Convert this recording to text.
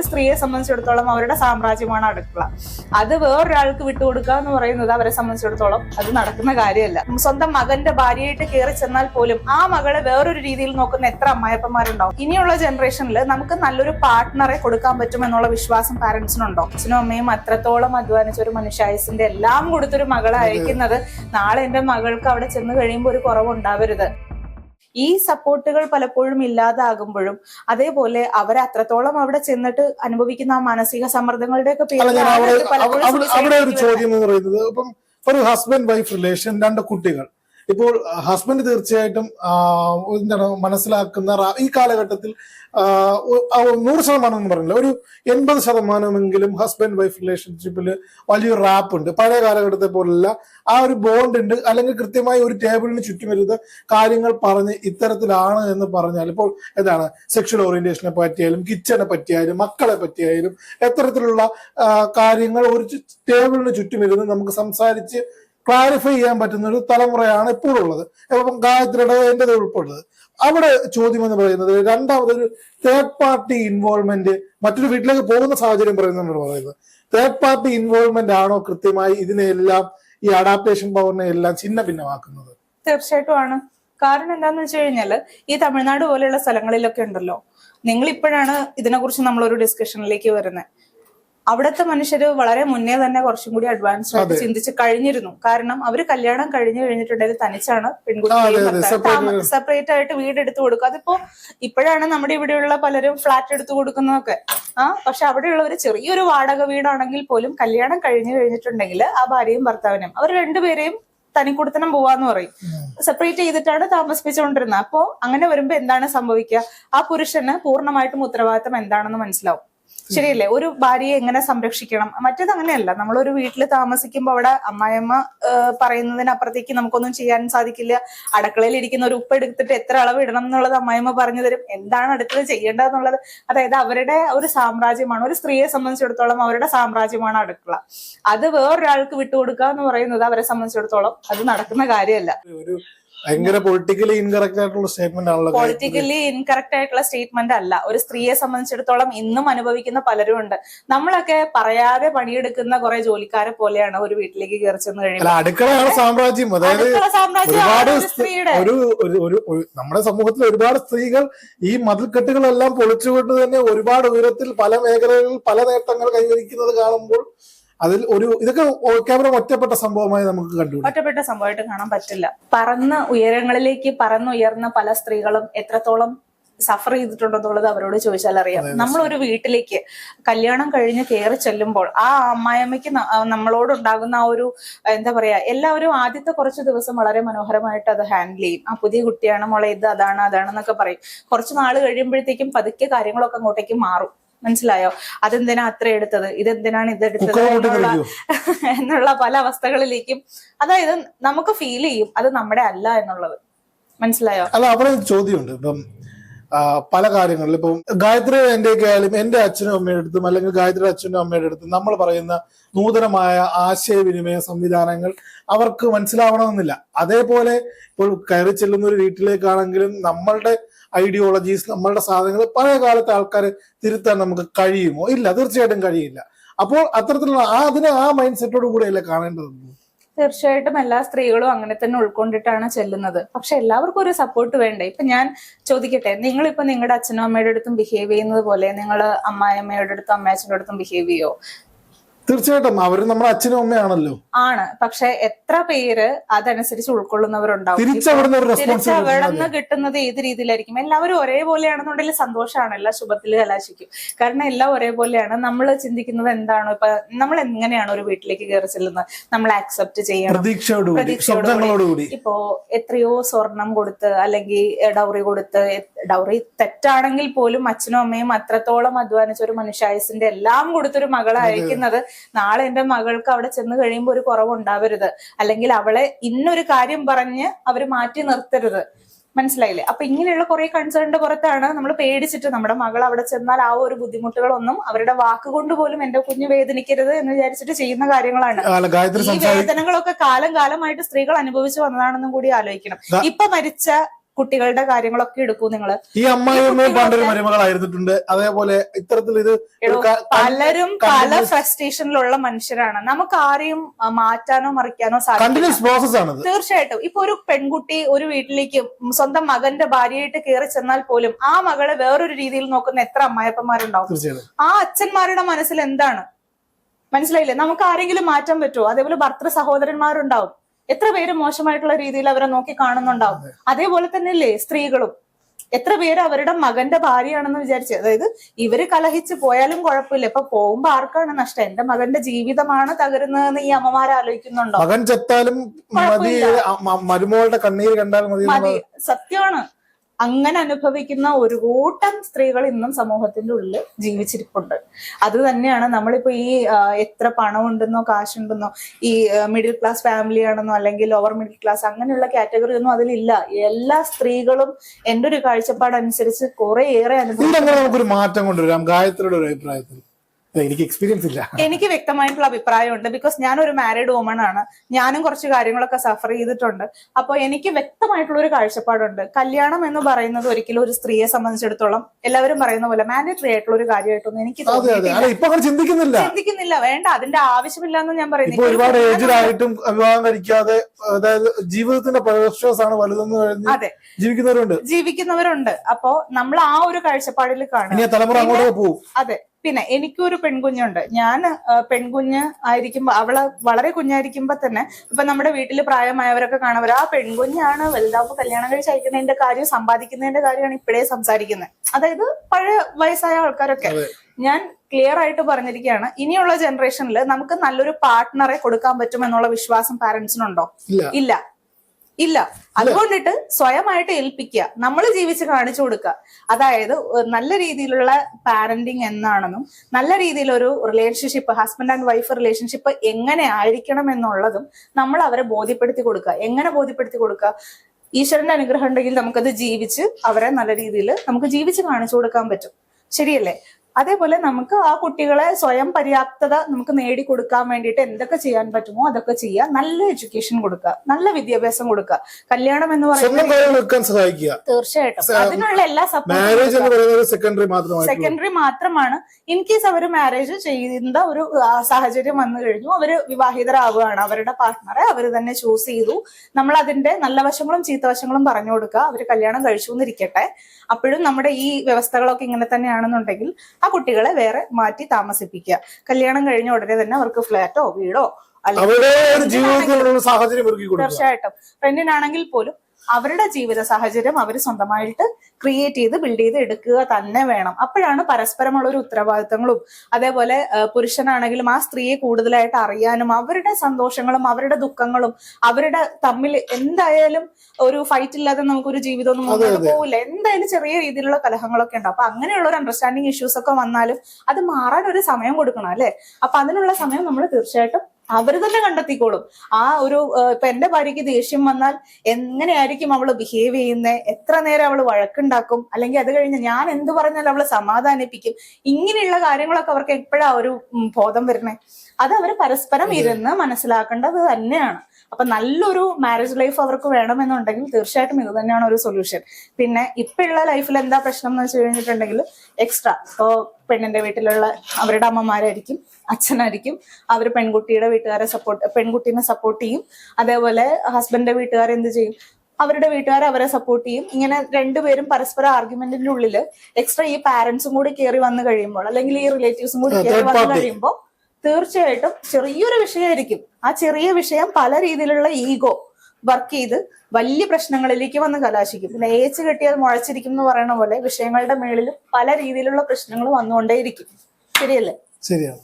ഒരു സ്ത്രീയെ സംബന്ധിച്ചിടത്തോളം അവരുടെ സാമ്രാജ്യമാണ് അടുക്കള. അത് വേറൊരാൾക്ക് വിട്ടുകൊടുക്കുക എന്ന് പറയുന്നത് അവരെ സംബന്ധിച്ചിടത്തോളം അത് നടക്കുന്ന കാര്യമല്ല. സ്വന്തം മകന്റെ ഭാര്യയായിട്ട് കയറി ചെന്നാൽ പോലും ആ മകളെ വേറൊരു രീതിയിൽ നോക്കുന്ന എത്ര അമ്മായപ്പന്മാരുണ്ടാവും ഇനിയുള്ള ജനറേഷനിൽ നമുക്ക് നല്ലൊരു പാർട്ട്ണറെ കൊടുക്കാൻ പറ്റും എന്നുള്ള വിശ്വാസം പാരന്റ്സിനുണ്ടോ അച്ഛനും അമ്മയും അത്രത്തോളം അധ്വാനിച്ച ഒരു മനുഷ്യായുസിന്റെ എല്ലാം കൊടുത്തൊരു മകളെ അയക്കുന്നത് നാളെ എന്റെ മകൾക്ക് അവിടെ ചെന്ന് കഴിയുമ്പോൾ ഒരു കുറവുണ്ടാവരുത്. ഈ സപ്പോർട്ടുകൾ പലപ്പോഴും ഇല്ലാതാകുമ്പോഴും അതേപോലെ അവർ അത്രത്തോളം അവിടെ ചെന്നിട്ട് അനുഭവിക്കുന്ന ആ മാനസിക സമ്മർദ്ദങ്ങളുടെ ഒക്കെ പേരിൽ അവിടെ ഒരു. ചോദ്യം എന്ന് പറയുന്നത് ഇപ്പം ഒരു ഹസ്ബൻഡ് വൈഫ് റിലേഷൻ രണ്ട് കുട്ടികൾ ഇപ്പോൾ ഹസ്ബൻഡ് തീർച്ചയായിട്ടും എന്താണ് മനസ്സിലാക്കുന്ന ഈ കാലഘട്ടത്തിൽ നൂറ് ശതമാനം എന്ന് പറഞ്ഞില്ല. ഒരു എൺപത് ശതമാനമെങ്കിലും ഹസ്ബൻഡ് വൈഫ് റിലേഷൻഷിപ്പിൽ വലിയൊരു റാപ്പ് ഉണ്ട്. പഴയ കാലഘട്ടത്തെ പോലുള്ള ആ ഒരു ബോണ്ട് ഉണ്ട്. അല്ലെങ്കിൽ കൃത്യമായി ഒരു ടേബിളിന് ചുറ്റും വരുന്ന കാര്യങ്ങൾ പറഞ്ഞ് ഇത്തരത്തിലാണ് എന്ന് പറഞ്ഞാൽ ഇപ്പോൾ എന്താണ് സെക്ഷൽ ഓറിയന്റേഷനെ പറ്റിയാലും കിച്ചനെ പറ്റിയാലും മക്കളെ പറ്റിയായാലും എത്തരത്തിലുള്ള കാര്യങ്ങൾ ഒരു ടേബിളിന് ചുറ്റും ഇരുന്ന് നമുക്ക് സംസാരിച്ച് ക്ലാരിഫൈ ചെയ്യാൻ പറ്റുന്ന ഒരു തലമുറയാണ് ഇപ്പോൾ ഉള്ളത് ഇപ്പം ഗായത്രിയുടെ എന്റെ ഉൾപ്പെടുന്നത്. അവിടെ ചോദ്യം എന്ന് പറയുന്നത് രണ്ടാമതൊരു തേർഡ് പാർട്ടി ഇൻവോൾവ്മെന്റ് മറ്റൊരു വീട്ടിലേക്ക് പോകുന്ന സാഹചര്യം പറയുന്നതാണ് പറയുന്നത്. തേർഡ് പാർട്ടി ഇൻവോൾവ്മെന്റ് ആണോ കൃത്യമായി ഇതിനെല്ലാം ഈ അഡാപ്റ്റേഷൻ പവറിനെ എല്ലാം ചിന്ന ഭിന്നമാക്കുന്നത് തീർച്ചയായിട്ടും ആണ്. കാരണം എന്താന്ന് വെച്ച് കഴിഞ്ഞാൽ ഈ തമിഴ്നാട് പോലെയുള്ള സ്ഥലങ്ങളിലൊക്കെ ഉണ്ടല്ലോ. നിങ്ങൾ ഇപ്പോഴാണ് ഇതിനെക്കുറിച്ച് നമ്മളൊരു ഡിസ്കഷനിലേക്ക് വരുന്നത്. അവിടുത്തെ മനുഷ്യര് വളരെ മുന്നേ തന്നെ കുറച്ചും കൂടി അഡ്വാൻസ് ആയിട്ട് ചിന്തിച്ച് കഴിഞ്ഞിരുന്നു. കാരണം അവർ കല്യാണം കഴിഞ്ഞു കഴിഞ്ഞിട്ടുണ്ടെങ്കിൽ തനിച്ചാണ്. Separate- സെപ്പറേറ്റ് ആയിട്ട്. വീട് എടുത്തു കൊടുക്കുക അതിപ്പോ ഇപ്പോഴാണ് നമ്മുടെ ഇവിടെയുള്ള പലരും ഫ്ലാറ്റ് എടുത്തു കൊടുക്കുന്നതൊക്കെ. ആ പക്ഷെ അവിടെയുള്ളവര് ചെറിയൊരു വാടക വീടാണെങ്കിൽ പോലും കല്യാണം കഴിഞ്ഞു കഴിഞ്ഞിട്ടുണ്ടെങ്കിൽ ആ ഭാര്യയും ഭർത്താവിനും അവർ രണ്ടുപേരെയും തനിക്കുടുത്തനം പോവാന്ന് പറയും. സെപ്പറേറ്റ് ചെയ്തിട്ടാണ് താമസിപ്പിച്ചുകൊണ്ടിരുന്നത് അപ്പോ അങ്ങനെ വരുമ്പോ എന്താണ് സംഭവിക്കുക? ആ പുരുഷന് പൂർണമായിട്ടും ഉത്തരവാദിത്തം എന്താണെന്ന് മനസ്സിലാവും. ശരിയല്ലേ? ഒരു ഭാര്യയെ എങ്ങനെ സംരക്ഷിക്കണം? മറ്റേത് അങ്ങനെയല്ല. നമ്മളൊരു വീട്ടിൽ താമസിക്കുമ്പോൾ അവിടെ അമ്മായിയമ്മ ആ, പറയുന്നതിനപ്പുറത്തേക്ക് നമുക്കൊന്നും ചെയ്യാൻ സാധിക്കില്ല. അടുക്കളയിൽ ഇരിക്കുന്ന ഒരു ഉപ്പ് എടുത്തിട്ട് എത്ര അളവ് ഇടണം എന്നുള്ളത് അമ്മായിമ്മ പറഞ്ഞു തരും. എന്താണ് അടുക്കള ചെയ്യേണ്ടതെന്നുള്ളത്? അതായത് അവരുടെ ഒരു സാമ്രാജ്യമാണ്. ഒരു സ്ത്രീയെ സംബന്ധിച്ചിടത്തോളം അവരുടെ സാമ്രാജ്യമാണ് അടുക്കള. അത് വേറൊരാൾക്ക് വിട്ടുകൊടുക്കുക എന്ന് പറയുന്നത് അവരെ സംബന്ധിച്ചിടത്തോളം അത് നടക്കുന്ന കാര്യമല്ല. ഒരു ഭയങ്കര പൊളിറ്റിക്കലി ഇൻകറക്റ്റ് ആയിട്ടുള്ള സ്റ്റേറ്റ്മെന്റ് ആണല്ലോ പൊളിറ്റിക്കലി ഇൻകറക്റ്റ് ആയിട്ടുള്ള സ്റ്റേറ്റ്മെന്റ് അല്ല. ഒരു സ്ത്രീയെ സംബന്ധിച്ചിടത്തോളം ഇന്നും അനുഭവിക്കുന്ന പലരും ഉണ്ട്. നമ്മളൊക്കെ പറയാതെ പണിയെടുക്കുന്ന കുറെ ജോലിക്കാരെ പോലെയാണ് ഒരു വീട്ടിലേക്ക് കയറി ചെന്ന് കഴിയുമ്പോൾ അടുക്കളയാണ് സാമ്രാജ്യം. അതായത് ഒരുപാട് ഒരു ഒരു ഒരു ഒരു ഒരു- നമ്മുടെ സമൂഹത്തിൽ ഒരുപാട് സ്ത്രീകൾ ഈ മതിൽക്കെട്ടുകളെല്ലാം പൊളിച്ചുകൊണ്ട് തന്നെ ഒരുപാട് ഉയരത്തിൽ പല മേഖലകളിൽ പല നേട്ടങ്ങൾ കൈവരിക്കുന്നത് കാണുമ്പോൾ അതിൽ ഒരു ഇതൊക്കെ ക്യാമറ ഒറ്റപ്പെട്ട സംഭവമായി നമുക്ക് കണ്ടു ഒറ്റപ്പെട്ട സംഭവമായിട്ട് കാണാൻ പറ്റില്ല. പറന്ന ഉയരങ്ങളിലേക്ക് പറന്നുയർന്ന പല സ്ത്രീകളും എത്രത്തോളം സഫർ ചെയ്തിട്ടുണ്ടെന്നുള്ളത് അവരോട് ചോദിച്ചാൽ അറിയാം. നമ്മളൊരു വീട്ടിലേക്ക് കല്യാണം കഴിഞ്ഞ് കയറി ചെല്ലുമ്പോൾ ആ അമ്മായിയമ്മയ്ക്ക് നമ്മളോടുണ്ടാകുന്ന ആ ഒരു എന്താ പറയാ എല്ലാവരും ആദ്യത്തെ കുറച്ച് ദിവസം വളരെ മനോഹരമായിട്ട് അത് ഹാൻഡിൽ ചെയ്യും. ആ പുതിയ കുട്ടിയാണ് മോളെ ഇത് അതാണ് അതാണെന്നൊക്കെ പറയും. കുറച്ച് നാൾ കഴിയുമ്പോഴത്തേക്കും പതുക്കെ കാര്യങ്ങളൊക്കെ അങ്ങോട്ടേക്ക് മാറും. മനസ്സിലായോ? അതെന്തിനാ അത്ര എടുത്തത്? ഇതെന്തിനാണ് ഇത് എടുത്തത് എന്നുള്ള എന്നുള്ള പല അവസ്ഥകളിലേക്കും അതായത് നമുക്ക് ഫീൽ ചെയ്യും അത് നമ്മുടെ അല്ല എന്നുള്ളത്. മനസ്സിലായോ? അല്ല അവിടെ ചോദ്യമുണ്ട്. ഇപ്പം പല കാര്യങ്ങളിലും ഇപ്പം ഗായത്രി എന്റെയൊക്കെ ആയാലും എന്റെ അച്ഛനും അമ്മയുടെ അടുത്തും അല്ലെങ്കിൽ ഗായത്രിയുടെ അച്ഛനും അമ്മയുടെ അടുത്തും നമ്മൾ പറയുന്ന നൂതനമായ ആശയവിനിമയ സംവിധാനങ്ങൾ അവർക്ക് മനസ്സിലാവണമെന്നില്ല. അതേപോലെ ഇപ്പോൾ കയറി ചെല്ലുന്ന ഒരു വീട്ടിലേക്കാണെങ്കിലും നമ്മളുടെ ഐഡിയോളജീസ് നമ്മളുടെ സാധനങ്ങൾ പഴയ കാലത്തെ ആൾക്കാർ തിരുത്താൻ നമുക്ക് കഴിയുമോ? ഇല്ല തീർച്ചയായിട്ടും കഴിയില്ല. അപ്പോൾ അത്തരത്തിലുള്ള ആ അതിനെ ആ മൈൻഡ് സെറ്റോട് കൂടെയല്ലേ കാണേണ്ടതുള്ളൂ? തീർച്ചയായിട്ടും എല്ലാ സ്ത്രീകളും അങ്ങനെ തന്നെ ഉൾക്കൊണ്ടിട്ടാണ് ചെല്ലുന്നത്. പക്ഷെ എല്ലാവർക്കും ഒരു സപ്പോർട്ട് വേണ്ടേ? ഇപ്പൊ ഞാൻ ചോദിക്കട്ടെ നിങ്ങൾ ഇപ്പൊ നിങ്ങളുടെ അച്ഛനും അമ്മയുടെ അടുത്തും ബിഹേവ് ചെയ്യുന്നത് പോലെ നിങ്ങൾ അമ്മായിയമ്മയുടെ അടുത്തും അമ്മയച്ഛന്റെ അടുത്തും ബിഹേവ് ചെയ്യോ? തീർച്ചയായിട്ടും. അവർ നമ്മുടെ അച്ഛനും അമ്മയാണല്ലോ. ആണ്. പക്ഷെ എത്ര പേര് അതനുസരിച്ച് ഉൾക്കൊള്ളുന്നവരുണ്ടാവും. തിരിച്ചവിടുന്ന കിട്ടുന്നത് ഏത് രീതിയിലായിരിക്കും? എല്ലാവരും ഒരേപോലെയാണെന്നുണ്ടെങ്കിൽ സന്തോഷമാണ് എല്ലാ ശുഭത്തിൽ കലാശിക്കും. കാരണം എല്ലാം ഒരേപോലെയാണ്. നമ്മൾ ചിന്തിക്കുന്നത് എന്താണോ ഇപ്പൊ നമ്മൾ എങ്ങനെയാണ് ഒരു വീട്ടിലേക്ക് കയറി ചെല്ലുന്നത്? നമ്മൾ ആക്സെപ്റ്റ് ചെയ്യണം. പ്രതീക്ഷയോടുകൂടി ഇപ്പോ എത്രയോ സ്വർണം കൊടുത്ത് അല്ലെങ്കിൽ ഡൗറി കൊടുത്ത് ഡൗറി തെറ്റാണെങ്കിൽ പോലും അച്ഛനും അമ്മയും അത്രത്തോളം അധ്വാനിച്ച ഒരു മനുഷ്യായുസിന്റെ എല്ലാം കൊടുത്തൊരു മകളെ അയക്കുന്നത് നാളെ എന്റെ മകൾക്ക് അവിടെ ചെന്ന് കഴിയുമ്പോൾ ഒരു കുറവുണ്ടാവരുത്. അല്ലെങ്കിൽ അവളെ ഇന്നൊരു കാര്യം പറഞ്ഞ് അവർ മാറ്റി നിർത്തരുത്. മനസ്സിലായില്ലേ? അപ്പൊ ഇങ്ങനെയുള്ള കുറെ കൺസേണിന്റെ പുറത്താണ് നമ്മൾ പേടിച്ചിട്ട് നമ്മുടെ മകൾ അവിടെ ചെന്നാൽ ആ ഒരു ബുദ്ധിമുട്ടുകളൊന്നും അവരുടെ വാക്കുകൊണ്ട് പോലും എന്റെ കുഞ്ഞു വേദനിക്കരുത് എന്ന് വിചാരിച്ചിട്ട് ചെയ്യുന്ന കാര്യങ്ങളാണ്. ഈ വേദനകളൊക്കെ കാലം കാലമായിട്ട് സ്ത്രീകൾ അനുഭവിച്ചു വന്നതാണെന്നും കൂടി ആലോചിക്കണം. ഇപ്പൊ മരിച്ച കുട്ടികളുടെ കാര്യങ്ങളൊക്കെ എടുക്കൂ നിങ്ങൾ ഈ അമ്മായിയമ്മയും പണ്ടൊരു മരുമകളായിരുന്നിട്ടുണ്ട്. അതേപോലെ ഇത്തരത്തിൽ ഇത് പലരും പല ഫ്രസ്ട്രേഷനിലുള്ള മനുഷ്യരാണ്. നമുക്ക് ആരെയും മാറ്റാനോ മറിക്കാനോ സാധിക്കും തീർച്ചയായിട്ടും. ഇപ്പൊ ഒരു പെൺകുട്ടി ഒരു വീട്ടിലേക്ക് സ്വന്തം മകന്റെ ഭാര്യയായിട്ട് കയറി ചെന്നാൽ പോലും ആ മകളെ വേറൊരു രീതിയിൽ നോക്കുന്ന എത്ര അമ്മായപ്പന്മാരുണ്ടാവും ആ അച്ഛന്മാരുടെ മനസ്സിൽ എന്താണ്? മനസ്സിലായില്ലേ? നമുക്ക് ആരെങ്കിലും മാറ്റാൻ പറ്റുമോ? അതേപോലെ ഭർത്തൃ സഹോദരന്മാരുണ്ടാവും. എത്ര പേര് മോശമായിട്ടുള്ള രീതിയിൽ അവരെ നോക്കി കാണുന്നുണ്ടാവും. അതേപോലെ തന്നെയല്ലേ സ്ത്രീകളും. എത്ര പേര് അവരുടെ മകന്റെ ഭാര്യയാണെന്ന് വിചാരിച്ചു അതായത് ഇവർ കലഹിച്ച് പോയാലും കുഴപ്പമില്ല. ഇപ്പൊ പോകുമ്പോ ആർക്കാണ് നഷ്ടം? എന്റെ മകന്റെ ജീവിതമാണ് തകരുന്നതെന്ന് ഈ അമ്മമാർ ആലോചിക്കുന്നുണ്ടോ? മകൻ ചത്താലും മതി മരുമോളുടെ കണ്ണീര് കണ്ടാൽ മതി മതി. സത്യമാണ്. അങ്ങനെ അനുഭവിക്കുന്ന ഒരു കൂട്ടം സ്ത്രീകൾ ഇന്നും സമൂഹത്തിന്റെ ഉള്ളിൽ ജീവിച്ചിരിപ്പുണ്ട്. അത് തന്നെയാണ് നമ്മളിപ്പോ ഈ എത്ര പണം ഉണ്ടെന്നോ കാശുണ്ടെന്നോ ഈ മിഡിൽ ക്ലാസ് ഫാമിലി ആണെന്നോ അല്ലെങ്കിൽ ലോവർ മിഡിൽ ക്ലാസ് അങ്ങനെയുള്ള കാറ്റഗറി ഒന്നും അതിലില്ല. എല്ലാ സ്ത്രീകളും എന്റെ ഒരു കാഴ്ചപ്പാടനുസരിച്ച് കുറെ ഏറെ അനുഭവം നമുക്കൊരു മാറ്റം കൊണ്ടുവരാം? ഗായത്രിയുടെ ഒരു അഭിപ്രായത്തിൽ. എനിക്ക് എക്സ്പീരിയൻസ് ഇല്ല. എനിക്ക് വ്യക്തമായിട്ടുള്ള അഭിപ്രായമുണ്ട്. ബിക്കോസ് ഞാൻ ഒരു മാരീഡ് വുമൺ ആണ്. ഞാനും കുറച്ച് കാര്യങ്ങളൊക്കെ സഫർ ചെയ്തിട്ടുണ്ട്. അപ്പോൾ എനിക്ക് വ്യക്തമായിട്ടുള്ള ഒരു കാഴ്ചപ്പാടുണ്ട്. കല്യാണം എന്ന് പറയുന്നത് ഒരിക്കലും ഒരു സ്ത്രീയെ സംബന്ധിച്ചിടത്തോളം എല്ലാവരും പറയുന്ന പോലെ മാൻഡേറ്ററി ആയിട്ടുള്ള ഒരു കാര്യമായിട്ടൊന്നും എനിക്ക് ചിന്തിക്കുന്നില്ല. ചിന്തിക്കുന്നില്ല. വേണ്ട അതിന്റെ ആവശ്യമില്ല എന്ന് ഞാൻ പറയുന്നു ഒരുപാട് ഏജിലായിട്ടും വിവാഹം കഴിക്കാതെ അതായത് ജീവിതത്തിന്റെ പ്രശ്വാസാണ് വലുതെന്ന് ജീവിക്കുന്നവരുണ്ട്. ജീവിക്കുന്നവരുണ്ട്. അപ്പോ നമ്മൾ ആ ഒരു കാഴ്ചപ്പാടിൽ കാണും തലമുറ അങ്ങോട്ട് പോകും അതെ. പിന്നെ എനിക്കൊരു പെൺകുഞ്ഞുണ്ട്. ഞാൻ പെൺകുഞ്ഞ് ആയിരിക്കുമ്പോ അവൾ വളരെ കുഞ്ഞായിരിക്കുമ്പോ തന്നെ ഇപ്പൊ നമ്മുടെ വീട്ടിൽ പ്രായമായവരൊക്കെ കാണവർ ആ പെൺകുഞ്ഞാണ് വലുതാവുമ്പോൾ കല്യാണം കഴിച്ച് അയക്കുന്നതിന്റെ കാര്യം സമ്പാദിക്കുന്നതിന്റെ കാര്യമാണ് ഇപ്പോഴേ സംസാരിക്കുന്നത് അതായത് പഴയ വയസ്സായ ആൾക്കാരൊക്കെ. ഞാൻ ക്ലിയർ ആയിട്ട് പറഞ്ഞിരിക്കുകയാണ് ഇനിയുള്ള ജനറേഷനിൽ നമുക്ക് നല്ലൊരു പാർട്ട്ണറെ കൊടുക്കാൻ പറ്റും എന്നുള്ള വിശ്വാസം പാരന്റ്സിനുണ്ടോ ഇല്ല. ഇല്ല. അതുകൊണ്ടിട്ട് സ്വയമായിട്ട് ഏൽപ്പിക്കുക. നമ്മൾ ജീവിച്ച് കാണിച്ചു കൊടുക്കുക. അതായത് നല്ല രീതിയിലുള്ള പാരന്റിങ് എന്നാണെന്നും നല്ല രീതിയിലൊരു relationship husband and wife relationship എങ്ങനെ ആയിരിക്കണം എന്നുള്ളതും നമ്മൾ അവരെ ബോധ്യപ്പെടുത്തി കൊടുക്കുക. എങ്ങനെ ബോധ്യപ്പെടുത്തി കൊടുക്കുക? ഈശ്വരന്റെ അനുഗ്രഹം ഉണ്ടെങ്കിൽ നമുക്കത് ജീവിച്ച് അവരെ നല്ല രീതിയിൽ നമുക്ക് ജീവിച്ച് കാണിച്ചു കൊടുക്കാൻ പറ്റും. ശരിയല്ലേ? അതേപോലെ നമുക്ക് ആ കുട്ടികളെ സ്വയം പര്യാപ്തത നമുക്ക് നേടിക്കൊടുക്കാൻ വേണ്ടിയിട്ട് എന്തൊക്കെ ചെയ്യാൻ പറ്റുമോ അതൊക്കെ ചെയ്യുക. നല്ല എഡ്യൂക്കേഷൻ കൊടുക്കുക. നല്ല വിദ്യാഭ്യാസം കൊടുക്കുക. കല്യാണം എന്ന് പറയുന്നത് സഹായിക്കുക. തീർച്ചയായിട്ടും. അതിനുള്ള എല്ലാ സപ്പോർട്ടും സെക്കൻഡറി സെക്കൻഡറി മാത്രമാണ്. ഇൻ കേസ് അവർ മാരേജ് ചെയ്യുന്ന ഒരു സാഹചര്യം വന്നു കഴിഞ്ഞു അവർ വിവാഹിതരാവുകയാണ്. അവരുടെ പാർട്ട്ണറെ അവർ തന്നെ ചൂസ് ചെയ്തു. നമ്മൾ അതിന്റെ നല്ല വശങ്ങളും ചീത്ത വശങ്ങളും പറഞ്ഞു കൊടുക്കുക. അവർ കല്യാണം കഴിച്ചു എന്നിരിക്കട്ടെ. അപ്പോഴും നമ്മുടെ ഈ വ്യവസ്ഥകളൊക്കെ ഇങ്ങനെ തന്നെയാണെന്നുണ്ടെങ്കിൽ ആ കുട്ടികളെ വേറെ മാറ്റി താമസിപ്പിക്കുക. കല്യാണം കഴിഞ്ഞ ഉടനെ തന്നെ അവർക്ക് ഫ്ലാറ്റോ വീടോ അല്ലെങ്കിൽ തീർച്ചയായിട്ടും. പെണ്ണിനാണെങ്കിൽ പോലും അവരുടെ ജീവിത സാഹചര്യം അവർ സ്വന്തമായിട്ട് ക്രിയേറ്റ് ചെയ്ത് ബിൽഡ് ചെയ്ത് എടുക്കുക തന്നെ വേണം. അപ്പോഴാണ് പരസ്പരമുള്ള ഒരു ഉത്തരവാദിത്തങ്ങളും. അതേപോലെ പുരുഷനാണെങ്കിലും ആ സ്ത്രീയെ കൂടുതലായിട്ട് അറിയാനും അവരുടെ സന്തോഷങ്ങളും അവരുടെ ദുഃഖങ്ങളും അവരുടെ തമ്മിൽ എന്തായാലും ഒരു ഫൈറ്റ് ഇല്ലാതെ നമുക്കൊരു ജീവിതമൊന്നും മുന്നോട്ട് പോകില്ല എന്തായാലും ചെറിയ രീതിയിലുള്ള കലഹങ്ങളൊക്കെ ഉണ്ടാവും അപ്പൊ അങ്ങനെയുള്ള ഒരു അണ്ടർസ്റ്റാൻഡിങ് ഇഷ്യൂസ് ഒക്കെ വന്നാലും അത് മാറാൻ ഒരു സമയം കൊടുക്കണം അല്ലെ? അപ്പൊ അതിനുള്ള സമയം നമ്മൾ തീർച്ചയായിട്ടും അവർ തന്നെ കണ്ടെത്തിക്കോളും. ആ ഒരു ഇപ്പൊ എന്റെ ഭാര്യയ്ക്ക് ദേഷ്യം വന്നാൽ എങ്ങനെയായിരിക്കും അവൾ ബിഹേവ് ചെയ്യുന്നത് എത്ര നേരം അവൾ വഴക്കുണ്ടാക്കും? അല്ലെങ്കിൽ അത് കഴിഞ്ഞ് ഞാൻ എന്ത് പറഞ്ഞാലും അവൾ സമാധാനിപ്പിക്കും? ഇങ്ങനെയുള്ള കാര്യങ്ങളൊക്കെ അവർക്ക് എപ്പോഴാ ഒരു ബോധം വരുന്നത് അത് അവർ പരസ്പരം ഇരുന്ന് മനസ്സിലാക്കേണ്ടത് തന്നെയാണ്. അപ്പൊ നല്ലൊരു മാരേജ് ലൈഫ് അവർക്ക് വേണമെന്നുണ്ടെങ്കിൽ തീർച്ചയായിട്ടും ഇത് തന്നെയാണ് ഒരു സൊല്യൂഷൻ പിന്നെ ഇപ്പോഴുള്ള ലൈഫിൽ എന്താ പ്രശ്നം എന്ന് വെച്ച് കഴിഞ്ഞിട്ടുണ്ടെങ്കിൽ എക്സ്ട്രാ ഇപ്പോ പെണ്ണിന്റെ വീട്ടിലുള്ള അവരുടെ അമ്മമാരായിരിക്കും അച്ഛനായിരിക്കും അവർ പെൺകുട്ടിയുടെ വീട്ടുകാരെ സപ്പോർട്ട് പെൺകുട്ടീനെ സപ്പോർട്ട് ചെയ്യും. അതേപോലെ ഹസ്ബൻഡിന്റെ വീട്ടുകാർ എന്ത് ചെയ്യും? അവരുടെ വീട്ടുകാരെ അവരെ സപ്പോർട്ട് ചെയ്യും. ഇങ്ങനെ രണ്ടുപേരും പരസ്പര ആർഗ്യുമെന്റിന്റെ ഉള്ളിൽ എക്സ്ട്രാ ഈ പാരന്റ്സും കൂടി കയറി വന്നു കഴിയുമ്പോൾ അല്ലെങ്കിൽ ഈ റിലേറ്റീവ്സും കൂടി കയറി വന്നു കഴിയുമ്പോൾ തീർച്ചയായിട്ടും ചെറിയൊരു വിഷയമായിരിക്കും. ആ ചെറിയ വിഷയം പല രീതിയിലുള്ള ഈഗോ വർക്ക് ചെയ്ത് വലിയ പ്രശ്നങ്ങളിലേക്ക് വന്ന് കലാശിക്കും. പിന്നെ ഏച്ച് കെട്ടിയാൽ മുഴച്ചിരിക്കും എന്ന് പറയുന്ന പോലെ വിഷയങ്ങളുടെ മേളിൽ പല രീതിയിലുള്ള പ്രശ്നങ്ങൾ വന്നുകൊണ്ടേയിരിക്കും. ശരിയല്ലേ? ശരിയാണ്.